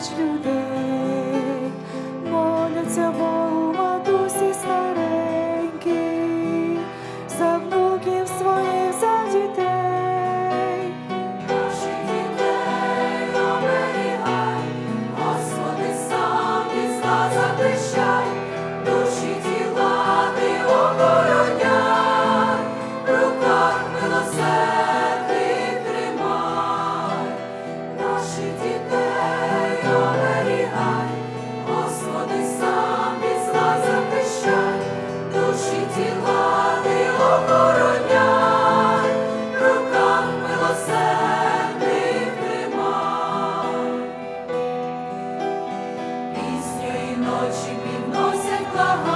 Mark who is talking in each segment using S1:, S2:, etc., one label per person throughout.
S1: тисяч людей моляться. Богу. Очі підносять блага.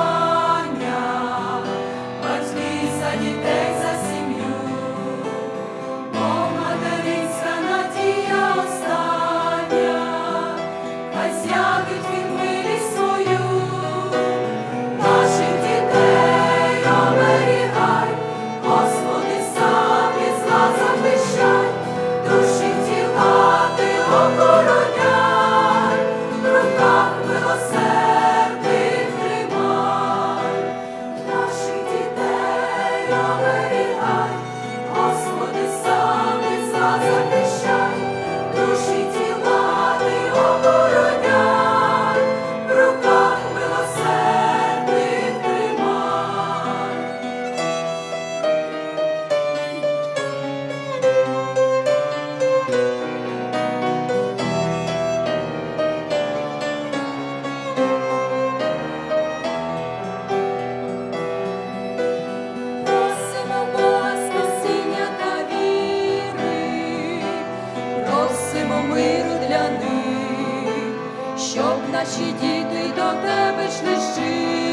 S1: наші діти до тебе ж щиро.